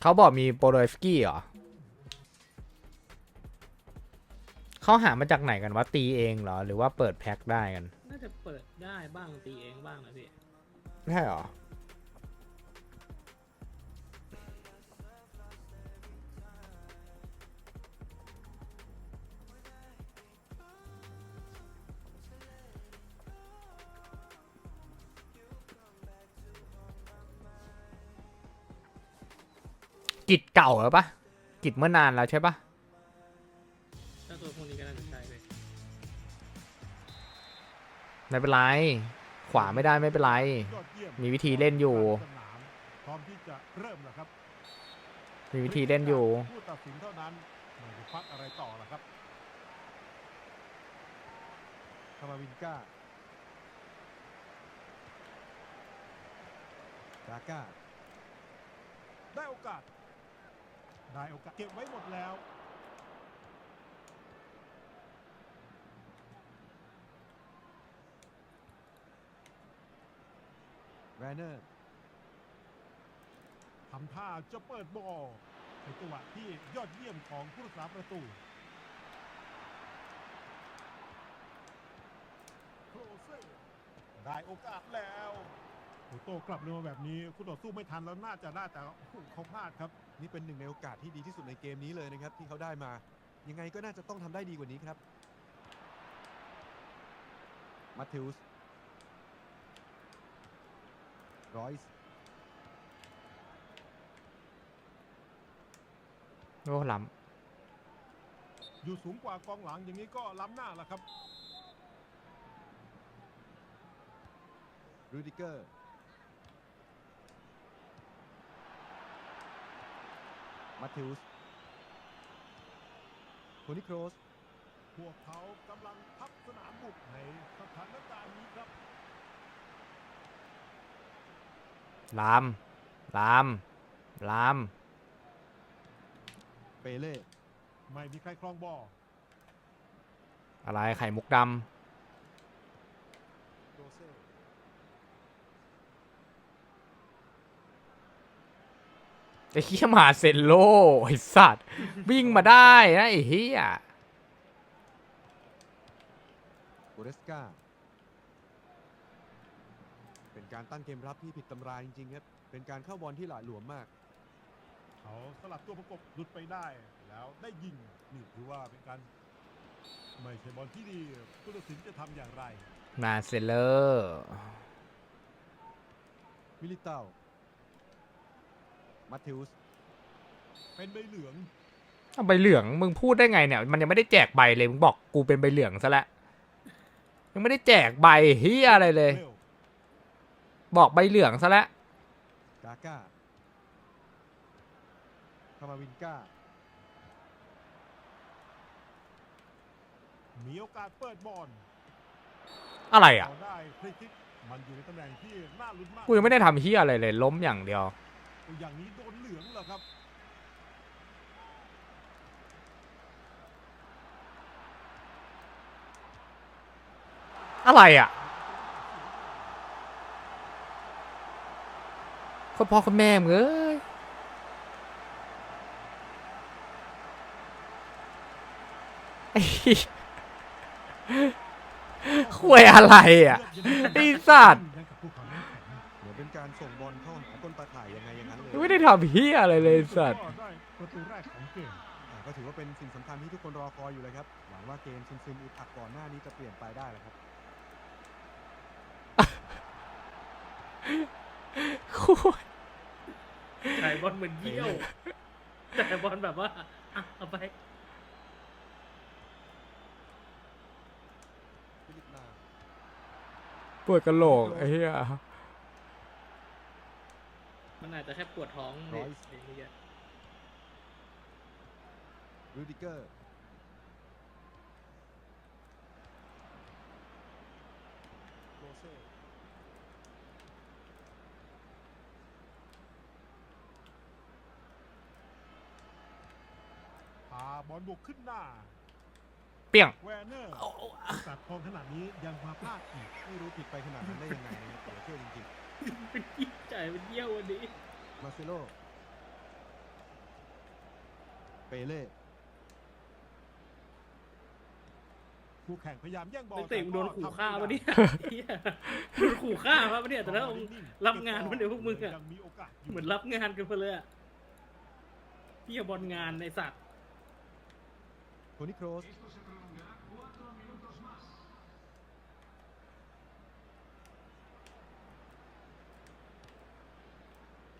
เขาบอกมีโปรโดฟสกี้เหรอเขาหามาจากไหนกันวะตีเองเหรอ หรือว่าเปิดแพ็คได้กัน น่าจะเปิดได้บ้างตีเองบ้างนะพี่ ใช่เหรอ กิจเก่าแล้วปะกิจเมื่อนานแล้วใช่ปะถ้าตัวพวกนี้ก็น่าจะใช่เลยไม่เป็นไร ขวาไม่ได้ไม่เป็นไร ยอดเยี่ยมีวิธีเล่นอยู่สนามพร้อมที่จะเริ่มแล้วครับมีวิธีเล่นอยู่ ผู้ตัดสินเท่านั้นไม่ได้พักอะไรต่อแล้วครับคามาวินก้ากาก้าได้โอกาส ได้โอกาสเก็บไว้หมดแล้วแรนเนอร์ทำท่าจะเปิดบอลในจังหวะที่ยอดเยี่ยมของผู้รักษาประตูโครเซ่ได้โอกาสแล้วโอ้โตกลับเร็วมาแบบนี้ คุณต่อสู้ไม่ทันแล้วน่าจะได้แต่เขาพลาดครับ นี่เป็นหนึ่งในโอกาสที่ดีที่สุดในเกมนี้เลยนะครับ ที่เขาได้มา ยังไงก็น่าจะต้องทำได้ดีกว่านี้ครับมาทิวส์รอยส์โอ้ล้อยู่สูงกว่ากองหลังอย่างนี้ก็ล้ำหน้าแล้วครับ รูดิเกอร์ มาทิวส์โทนี่โครสพวกเขากำลังพับสนามบุกในสถานการณ์นี้ครับำลามลามลามเปเล่ไม่มีใครครองบอลอะไรไข่มุกดโรเซ่ำ ไอ้เหี้ยมาเซนโลไอ้สัตว์ วิ่งมาได้นะไอ้เหี้ยโอเรสกาเป็นการตั้งเกมรับที่ผิดตำราจริงๆครับ เป็นการเข้าบอลที่หละหลวมมาก เขาสลับตัวประกบหลุดไปได้ แล้วได้ยิงนี่ถือว่าเป็นการไม่ใช่บอลที่ดีผู้ตัดสินจะทำอย่างไร มาเซเลอร์มิลิเตา มาทิวส์เป็นใบเหลืองเอาใบเหลืองมึงพูดได้ไงเนี่ย มันยังไม่ได้แจกใบเลยมึงบอกกูเป็นใบเหลืองซะแล้วยังไม่ได้แจกใบเฮียอะไรเลยเร็วบอกใบเหลืองซะแล้วกาก้าคามาวินก้ามีโอกาสเปิดบอลอะไรอะเอาได้ฟรีคิกมันอยู่ในตำแหน่งที่น่าลุ้นมากกูยังไม่ได้ทำเฮียอะไรเลย ล้มอย่างเดียว อย่างนี้โดนเหลืองเหรอครับอะไรอะคนพ่อคนแม่มึงเอ้ยไอ้เหี้ยคุยอะไรอะไอ้สัตว์ ไม่ได้ทำเฮียอะไรเลยสัตว์ก็ได้ประตูแรกของเกมอ่าก็ถือว่าเป็นสิ่งสำคัญที่ทุกคนรอคอยอยู่เลยครับ หวังว่าเกมซึมๆอึดอัดก่อนหน้านี้จะเปลี่ยนไปได้แล้วครับคุยจ่ายบอลเหมือนเยี่ยวจ่ายบอลแบบว่าอะเอาไปฟิลิปนาปวดกระโหลกไอ้เหี้ย มันอาจจะแค่ปวดท้องเด็กไอ้เหี้ยรูดิเกอร์โรเซ่พาบอลบุกขึ้นหน้าเปี้ยงแวร์เนอร์ตัดทองขนาดนี้ยังมาพลาดอีกไม่รู้ผิดไปขนาดนั้นได้ยังไงนะครับแต่ละเท่จริงเป็นเหี้ยจ่ายเป็นเยี่ยววันนี้ๆมาเซโลเปเล่คู่แข่งพยายามแย่งบอลนักเตะมึงโดนขู่ฆ่าแต่ก็ปะเนี่ยเหี้ยโดนขู่ฆ่าปะเนี่ยแต่ละองค์รับงานมันเดี๋ยวพวกมึงอะยังมีโอกาสยู่เหมือนรับงานกันไปเลยอะพี่บอลงานในสัตว์โทนี่โครส ร้อย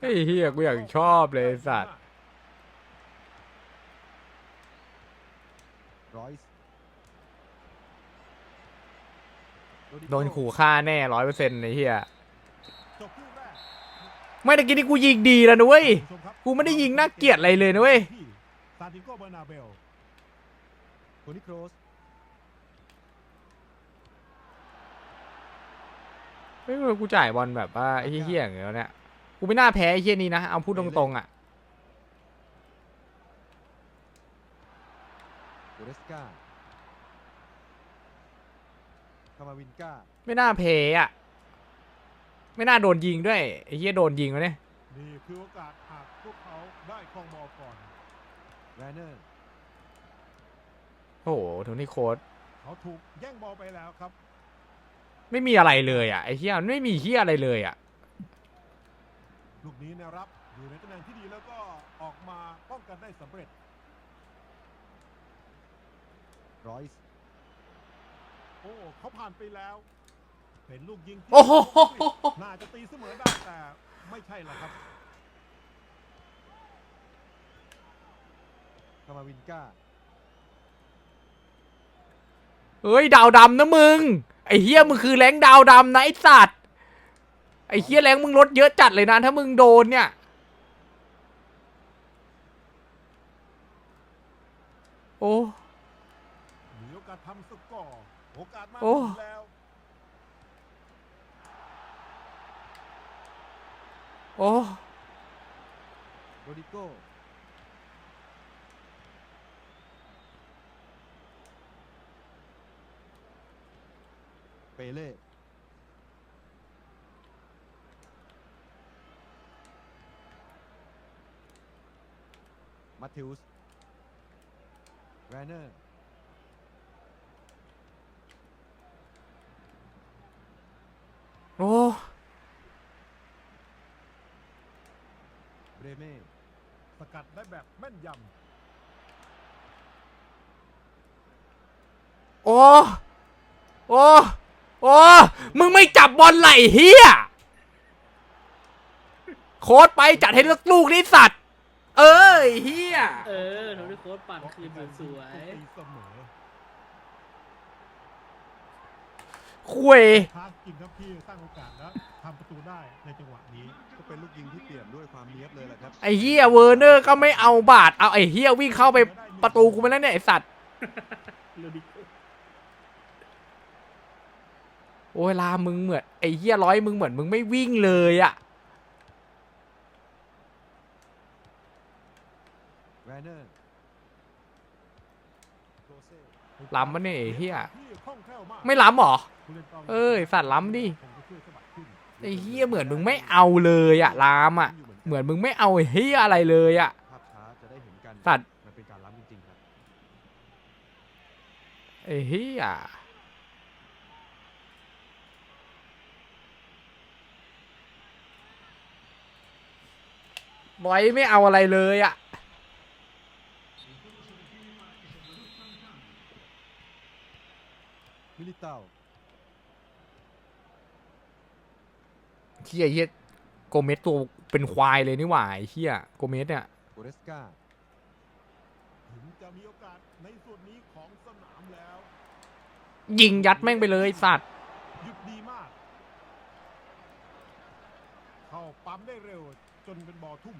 ไอ้เฮียกูอยากชอบเลยไอ้สัตว์รอยโดนขู่ฆ่าแน่ร้อยเปอร์เซ็นต์ไอ้เฮียจบครึ่แรกไม่ตะกี้นี่กูยิงดีแล้วนะเว้ยกูไม่ได้ยิงน่าเกลียดอะไรเลยนะเว้ยซานติโกบอร์นาเบลโทนี่โครส ไม่รู้กูจ่ายบอลแบบว่าไอ้เฮี้ยๆอย่างเงี้ยเนี่ยกูไม่น่าแพ้ไอ้เฮี้ยนี้นะเอาพูดตรงๆอะ โกเรสกาคามาวินกาไม่น่าแพ้อะ ไม่น่าโดนยิงด้วยไอ้เฮี้ยโดนยิงวะเนี่ยนี่คือโอกาสหากพวกเขาได้ครองบอลก่อน แรนเนอร์ โอ้โหโทนี่โค้ดเขาถูกแย่งบอลไปแล้วครับ ไม่มีอะไรเลยอะไอ้เฮี้ยมันไม่มีเฮี้ยอะไรเลยอะลูกนี้เนะครับอยู่ในตำแหน่งที่ดีแล้วก็ออกมาป้องกันได้สำเร็จรอยส์โอ้เขาผ่านไปแล้ว เป็นลูกยิงที่โอ้โหน่าจะตีเสมอได้แต่ไม่ใช่ละครับคามาวินกา เฮ้ยดาวดำนะมึง ไอ้เฮียมึงคือแรงดาวดำนะไอ้สัตว์ไอ้เฮียแรงมึงลดเยอะจัดเลยนะถ้ามึงโดนเนี่ยโอ้มีโอกาสทำสกอร์โอกาสมาถึงแล้วโอ้โรดิโก้ เปเล่มาทิวส์แรนเนอร์โอ้เบรเม่สกัดได้แบบแม่นยโอ้ โอ้ โอ้มึงไม่จับบอลไหลเฮียโค้ดไปจัดให้ลูกลูกนี่สัตว์ เอ้ยเฮียเออโทนี่โค้ดปั่นำคืนสวยตีเสมอคุยทางกินครับที่สร้างโอกาสแล้วทำประตูได้ในจังหวะนี้ ก็เป็นลูกยิงที่เปี่ยมด้วยความเนียบเลยแหละครับ ไอ้เฮียเวอร์เนอร์ก็ไม่เอาบาด เอาไอ้เฮียวิ่งเข้าไปประตูกูไปแล้วเนี่ยไอ้สัตว์ๆ โรดิโก้โอ้ยลามึงเหมือนไอ้เฮียร้อยมึงเหมือนมึงไม่วิ่งเลยอะแรนเนอร์โรเซ่ล้ำมันเนี่ยไอ้เฮียที่คล่องแคล่วมากไม่ล้ำเหรอผู้ล่นกงเอ้ยสัตว์ล้ำดิคงจะช่วยสะบัดขึ้นไอ้เฮียเหมือนมึงไม่เอาเลยอะลามอะเหมือนมึงไม่เอาไอ้เฮียอะไรเลยอะภาพช้าจะได้เห็นกันสัตว์มันเป็นการล้ำจริงๆครับไอ้เฮีย ร้อยไม่เอาอะไรเลยอะมิลิเต้าเฮียเฮียโกเมสตัวเป็นควายเลยนี่หว่าไอ้เฮียโกเมสเนี่ยโกเรสกาถึงจะมีโอกาสในส่วนนี้ของสนามแล้วยิงยัดแม่งไปเลยสัตว์หยุดดีมาก เข้าปั๊มได้เร็ว จนเป็นบอลทุ่ม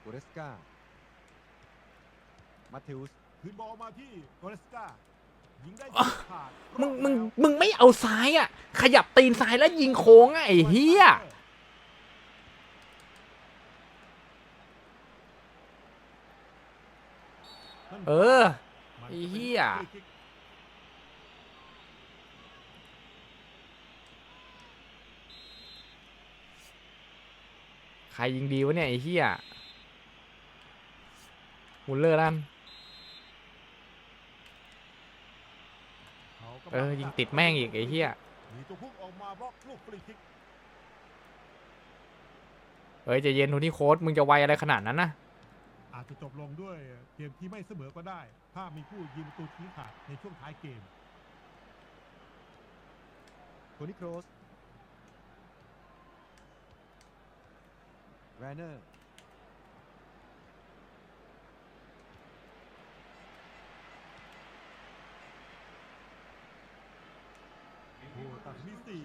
โกเรสกามาทิวส์คืนบอลมาที่โกเรสกายิงได้อะขาดมึงมึงมึงไม่เอาซ้ายอะ ขยับตีนซ้ายแล้วยิงโค้งอะไอ้เฮียนั่นเออมันไอ้เหี้ย ฟรีคิก ใครยิงดีวะเนี่ยไอ้เฮียมุลเลอร์ลั่นเออยิงติดแม่งอีกไอ้เฮียเฮ้ยจะเย็นโทนี่โค้ดมึงจะไวอะไรขนาดนั้นนะอาจจะจบลงด้วยเกมที่ไม่เสมอก็ได้ ถ้ามีผู้ยิงประตูชี้ขาดในช่วงท้ายเกมโทนี่โครส แวนเนอร์ผู้ตัดสินมีสี่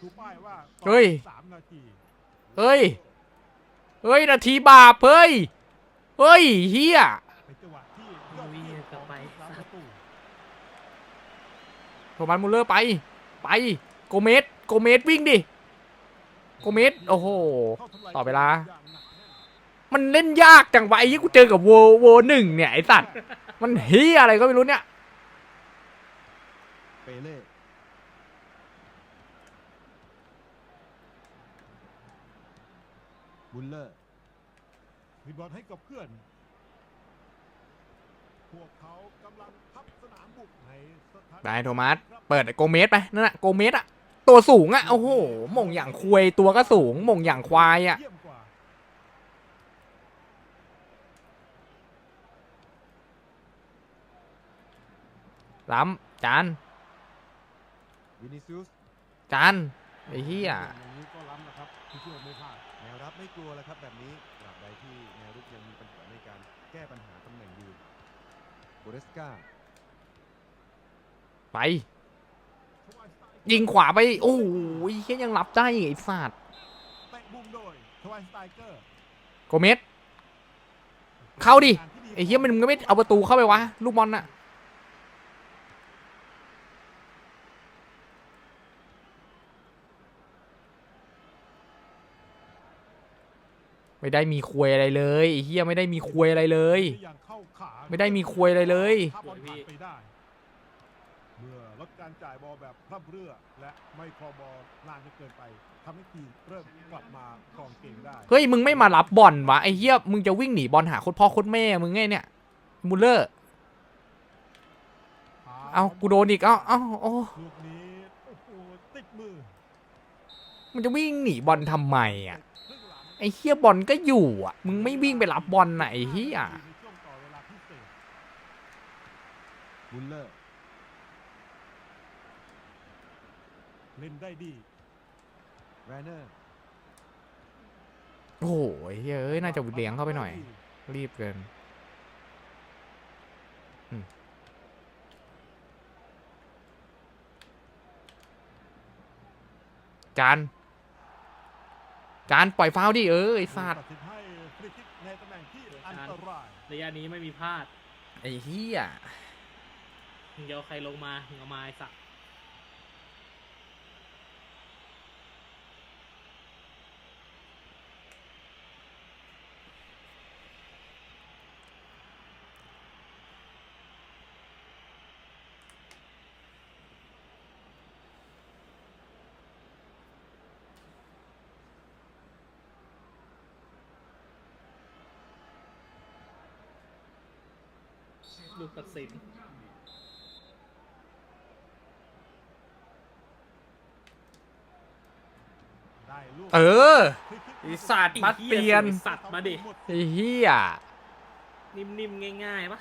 ดูป้ายว่าเฮ้ย สามนาทีเฮ้ย เฮ้ย นาทีบาปเฮ้ย เฮ้ยเฮียเป็นจังหวะที่ยอดเยี่ยมของผู้รักประตู โทมัสมุลเลอร์ไป ไป โกเมส โกเมสวิ่งดิ โกเมสโอ้โห ต่อเวลา มันเล่นยากจังวะไอ้ยี่กูเจอกับโวโวหนึ่งเนี่ยไอ้สัตว์ มันเฮียอะไรก็ไม่รู้เนี่ยเปเล่บุลเลอร์มีบอลให้กับเพื่อน พวกเขากำลังพับสนามบุกในสถานไปโทมัส เปิดโกเมสไป นั่นน่ะโกเมสอะ ตัวสูงอะโอ้โหหม่งอย่างควยตัวก็สูงหม่งอย่างควายอะเยี่ยมกว่าล้ำจานวินิซิอุสจานไอ้เฮียอย่างนี้ก็ล้ำนะครับที่เชื่อไม่พลาดแนวรับไม่กลัวแล้วครับแบบนี้ตราบใดที่แนวรุกยังมีปัญหาในการแก้ปัญหาตำแหน่งยืนโบเรสกาไป ยิงขวาไป โอ้ยเฮียยังรับได้ไอ้สัตว์โดยทวาสตเกอร์โกเมสเข้าดิไอ้เฮียมันก็ไม่เอาประตูเข้าไปวะ ลูกบอลน่ะไม่ได้มีควยอะไรเลยไอ้เฮียไม่ได้มีควยอะไรเลย ไม่ได้มีควยอะไรเลย ลผ่านไปได้เมื่อลดการจ่ายบอลแบบพร่ำเพรื่อ และไม่ครองบอลนานจนเกินไปทำให้ทีมเริ่มกลับมาครองเกมได้ เฮ้ยมึงไม่มารับบอลวะไอ้เฮียมึงจะวิ่งหนีบอลหาโคตรพ่อโคตรแม่มึงไงเนี่ยมูลเลอร์เอากูโดนอีกเอาเอาโอ้ลูกนี้โอ้โหติดมือมันจะวิ่งหนีบอลทำไมอะครึ่งหลังไอ้เฮียบอลก็อยู่อะ มึงไม่วิ่งไปรับบอลน่ะไอ้เฮียในช่วงต่อเวลาพิเศษบุลเลอร์ เล่นได้ดีแวนเนอร์โอ้โหไอ้เฮ้ยเอ้ยน่าจะเลี้ยงเข้าไปหน่อย รีบเกินอืมจานจานปล่อยฟาวล์ดิเออไอ้สัตว์ตัดสินให้ฟรีคิกในตำแหน่งที่อันตรายระยะนี้ไม่มีพลาดไอ้เฮียมึงจะเอาใครลงมามึงเอามาไอ้สัก ลูกตัดสินได้ลูกเออฟรีคิกไอ้สัตว์มัดเปลี่ยนไอ้สัตว์มาดิ ไอ้เฮียนิ่มๆ ง่ายๆปะ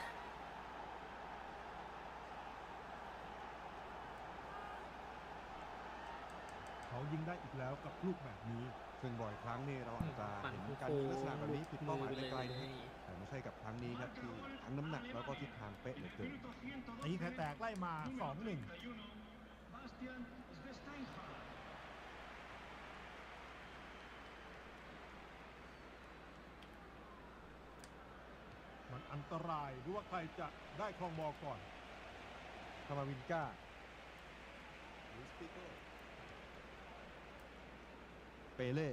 เขายิงได้อีกแล้วกับลูกแบบนี้ซึ่งบ่อยครั้งนี่เราอาจจะปั่นเห็นคูการยิงลักษณะแบบนี้ผิดมืเป้าอหมายไปไกเลลยๆนะครับแต่ไม่ ใช่กับครั้งนี้ครับที่ทั้งน้ำหนักแล้วก็ทิศทางเป๊ะเหลือเกินตีแตกไล่มา 2-1มันอันตรายหรือว่าใครจะได้ครองบอลก่อนคามาวินก้าเปเล่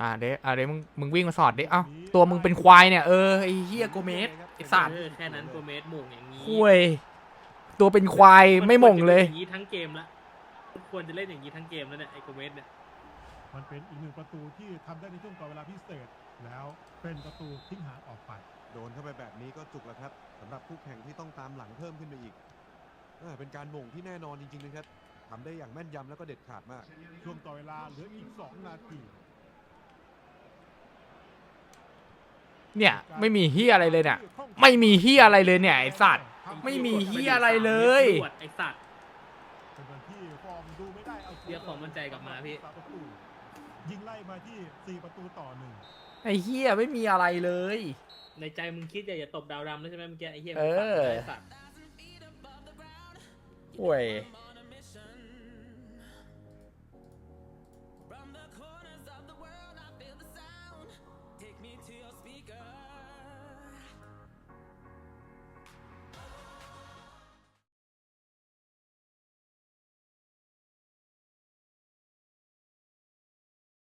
อ่าเดยวอ่าเดยวมึงมึงวิ่งมาสอดดิเอ้าตัวมึงเป็นควายเนี่ยเออไอ้เฮียโกเมสไอ้สัตว์เออแค่นั้นโกเมสหม่งอย่างนี้คุยตัวเป็นควายไม่หม่งเลยนควรจะป็นอย่างนี้ทั้งเกมละมันควรจะเล่นอย่างนี้ทั้งเกมแล้วเนี่ยไอโกเมสเนี่ยมันเป็นอีกหนึ่งประตูที่ทำได้ในช่วงต่อเวลาพิเศษแล้วเป็นประตูทิ้งห่างออกไปโดนเข้าไปแบบนี้ก็จุกแล้วครับสำหรับคู่แข่งที่ต้องตามหลังเพิ่มขึ้นไปอีกอ่าเป็นการหม่งที่แน่นอนจริงๆนะครับทำได้อย่างแม่นยำแล้วก็เด็ดขาดมาก ช่วงต่อเวลาเหลืออีก 2 นาที เนี่ยไม่มีเฮียอะไรเลยเนี่ย ไม่มีเฮียอะไรเลยเนี่ยไอสัตว์ ไม่มีเหี้ยอะไรเลยตรวจไอสัตว์เป็นวันที่ฟอร์มดูไม่ได้เอาเรียกความมั่นใจกลับมาพี่ประตูยิงไล่มาที่4ประตูต่อหนึ่งไอเฮียไม่มีอะไรเลย ในใจมึงคิดอยากจะตบดาวดำแล้วใช่ไหมเมื่อกี้ไอ้เหี้ยเออไอ้สัตว์โว้ย Come